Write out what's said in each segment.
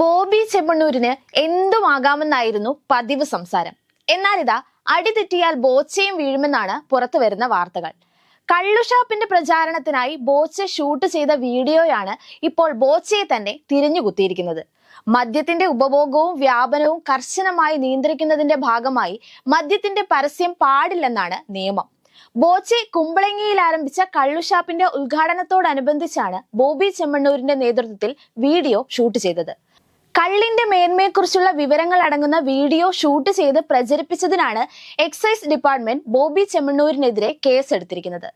ബോബി ചെമ്മണ്ണൂരിന് എന്തുമാകാമെന്നായിരുന്നു പതിവ് സംസാരം. എന്നാൽ ഇതാ അടിതെറ്റിയാൽ ബോച്ചയും വീഴുമെന്നാണ് പുറത്തു വരുന്ന വാർത്തകൾ. കള്ളുഷാപ്പിന്റെ പ്രചാരണത്തിനായി ബോച്ച ഷൂട്ട് ചെയ്ത വീഡിയോയാണ് ഇപ്പോൾ ബോച്ചയെ തന്നെ തിരിഞ്ഞുകുത്തിയിരിക്കുന്നത് മദ്യത്തിന്റെ ഉപഭോഗവും വ്യാപനവും കർശനമായി നിയന്ത്രിക്കുന്നതിന്റെ ഭാഗമായി മദ്യത്തിന്റെ പരസ്യം പാടില്ലെന്നാണ് നിയമം. ബോച്ചെ കുമ്പളങ്ങിയിൽ ആരംഭിച്ച കള്ളുഷാപ്പിന്റെ ഉദ്ഘാടനത്തോടനുബന്ധിച്ചാണ് ബോബി ചെമ്മണ്ണൂരിന്റെ നേതൃത്വത്തിൽ വീഡിയോ ഷൂട്ട് ചെയ്തത്. കള്ളിന്റെ മേന്മയെക്കുറിച്ചുള്ള വിവരങ്ങൾ അടങ്ങുന്ന വീഡിയോ ഷൂട്ട് ചെയ്ത് പ്രചരിപ്പിച്ചതിനാണ് എക്സൈസ് ഡിപ്പാർട്ട്മെന്റ് ബോബി ചെമ്മണ്ണൂരിനെതിരെ കേസെടുത്തിരിക്കുന്നത്.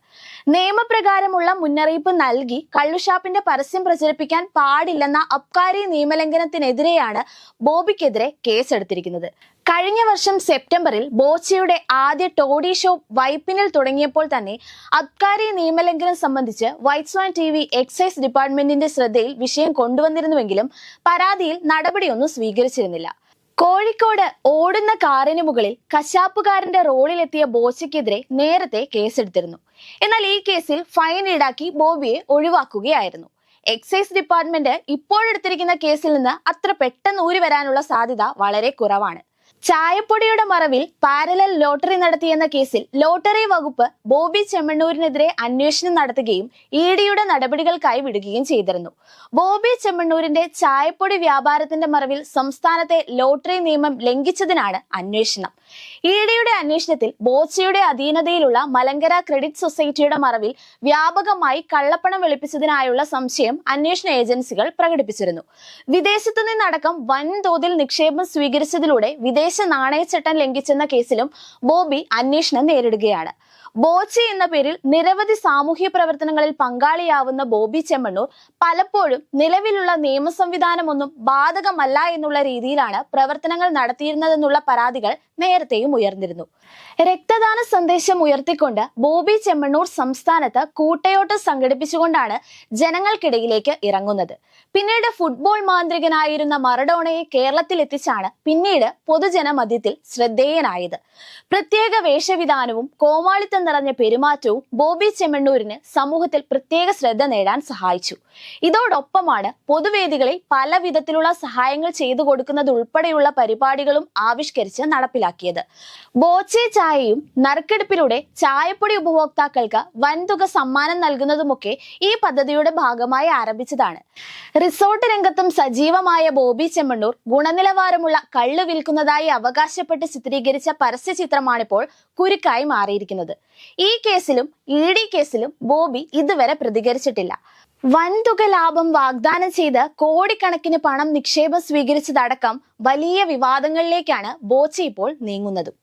നിയമപ്രകാരമുള്ള മുന്നറിയിപ്പ് നൽകി കള്ളുഷാപ്പിന്റെ പരസ്യം പ്രചരിപ്പിക്കാൻ പാടില്ലെന്ന അബ്കാരി നിയമലംഘനത്തിനെതിരെയാണ് ബോബിക്കെതിരെ കേസെടുത്തിരിക്കുന്നത്. കഴിഞ്ഞ വർഷം സെപ്റ്റംബറിൽ ബോച്ചയുടെ ആദ്യ ടോഡി ഷോ വൈപ്പിനിൽ തുടങ്ങിയപ്പോൾ തന്നെ അബ്കാരി നിയമലംഘനം സംബന്ധിച്ച് White Swan T V excise ഡിപ്പാർട്ട്മെന്റിന്റെ ശ്രദ്ധയിൽ വിഷയം കൊണ്ടുവന്നിരുന്നുവെങ്കിലും പരാതിയിൽ നടപടിയൊന്നും സ്വീകരിച്ചിരുന്നില്ല. കോഴിക്കോട് ഓടുന്ന കാറിന് മുകളിൽ കശാപ്പുകാരന്റെ റോളിലെത്തിയ ബോച്ചയ്ക്കെതിരെ നേരത്തെ കേസെടുത്തിരുന്നു. എന്നാൽ ഈ കേസിൽ ഫൈൻ ഈടാക്കി ബോബിയെ ഒഴിവാക്കുകയായിരുന്നു. എക്സൈസ് ഡിപ്പാർട്ട്മെന്റ് ഇപ്പോഴെടുത്തിരിക്കുന്ന കേസിൽ നിന്ന് അത്ര പെട്ടെന്ന് ഊരി വരാനുള്ള സാധ്യത വളരെ കുറവാണ്. ചായപ്പൊടിയുടെ മറവിൽ പാരലൽ ലോട്ടറി നടത്തിയെന്ന കേസിൽ ലോട്ടറി വകുപ്പ് ബോബി ചെമ്മണ്ണൂരിനെതിരെ അന്വേഷണം നടത്തുകയും ഇ ഡിയുടെ നടപടികൾക്കായി വിടുകയും ചെയ്തിരുന്നു. ബോബി ചെമ്മണ്ണൂരിന്റെ ചായപ്പൊടി വ്യാപാരത്തിന്റെ മറവിൽ സംസ്ഥാനത്തെ ലോട്ടറി നിയമം ലംഘിച്ചതിനാണ് അന്വേഷണം. ഇ ഡിയുടെ അന്വേഷണത്തിൽ ബോച്ചയുടെ അധീനതയിലുള്ള മലങ്കര ക്രെഡിറ്റ് സൊസൈറ്റിയുടെ മറവിൽ വ്യാപകമായി കള്ളപ്പണം വെളുപ്പിച്ചതിനായുള്ള സംശയം അന്വേഷണ ഏജൻസികൾ പ്രകടിപ്പിച്ചിരുന്നു. വിദേശത്തു നിന്നടക്കം വൻതോതിൽ നിക്ഷേപം സ്വീകരിച്ചതിലൂടെ വിദേശ നാണയച്ചട്ടം ലംഘിച്ചെന്ന കേസിലും ബോബി അന്വേഷണം നേരിടുകയാണ് ബോച്ചി എന്ന പേരിൽ നിരവധി സാമൂഹ്യ പ്രവർത്തനങ്ങളിൽ പങ്കാളിയാവുന്ന ബോബി ചെമ്മണ്ണൂർ പലപ്പോഴും നിലവിലുള്ള നിയമ സംവിധാനമൊന്നും ബാധകമല്ല എന്നുള്ള രീതിയിലാണ് പ്രവർത്തനങ്ങൾ നടത്തിയിരുന്നതെന്നുള്ള പരാതികൾ നേരത്തെയും ഉയർന്നിരുന്നു. രക്തദാന സന്ദേശം ഉയർത്തിക്കൊണ്ട് ബോബി ചെമ്മണ്ണൂർ സംസ്ഥാനത്ത് കൂട്ടയോട്ടം സംഘടിപ്പിച്ചുകൊണ്ടാണ് ജനങ്ങൾക്കിടയിലേക്ക് ഇറങ്ങുന്നത്. പിന്നീട് ഫുട്ബോൾ മാന്ത്രികനായിരുന്ന മറഡോണയെ കേരളത്തിൽ എത്തിച്ചാണ് പിന്നീട് പൊതുജനമധ്യത്തിൽ ശ്രദ്ധേയനായത്. പ്രത്യേക വേഷവിധാനവും കോമാളിത്തം നിറഞ്ഞ പെരുമാറ്റവും ബോബി ചെമ്മണ്ണൂരിന് സമൂഹത്തിൽ പ്രത്യേക ശ്രദ്ധ നേടാൻ സഹായിച്ചു. ഇതോടൊപ്പമാണ് പൊതുവേദികളിൽ പല വിധത്തിലുള്ള സഹായങ്ങൾ ചെയ്തു കൊടുക്കുന്നത് ഉൾപ്പെടെയുള്ള പരിപാടികളും ആവിഷ്കരിച്ച് നടപ്പിലാക്കിയത്. ബോച്ചെ ചായയും നറുക്കെടുപ്പിലൂടെ ചായപ്പൊടി ഉപഭോക്താക്കൾക്ക് വൻതുക സമ്മാനം നൽകുന്നതുമൊക്കെ ഈ പദ്ധതിയുടെ ഭാഗമായി ആരംഭിച്ചതാണ്. റിസോർട്ട് രംഗത്തും സജീവമായ ബോബി ചെമ്മണ്ണൂർ ഗുണനിലവാരമുള്ള കള്ള് വിൽക്കുന്നതായി അവകാശപ്പെട്ട് ചിത്രീകരിച്ച പരസ്യ ചിത്രമാണിപ്പോൾ കുരുക്കായി മാറിയിരിക്കുന്നത്. ഈ കേസിലും ഇ ഡി കേസിലും ബോബി ഇതുവരെ പ്രതികരിച്ചിട്ടില്ല. വൻതുക ലാഭം വാഗ്ദാനം ചെയ്ത് കോടിക്കണക്കിന് പണം നിക്ഷേപം സ്വീകരിച്ചതടക്കം വലിയ വിവാദങ്ങളിലേക്കാണ് ബോച്ചി ഇപ്പോൾ നീങ്ങുന്നതും.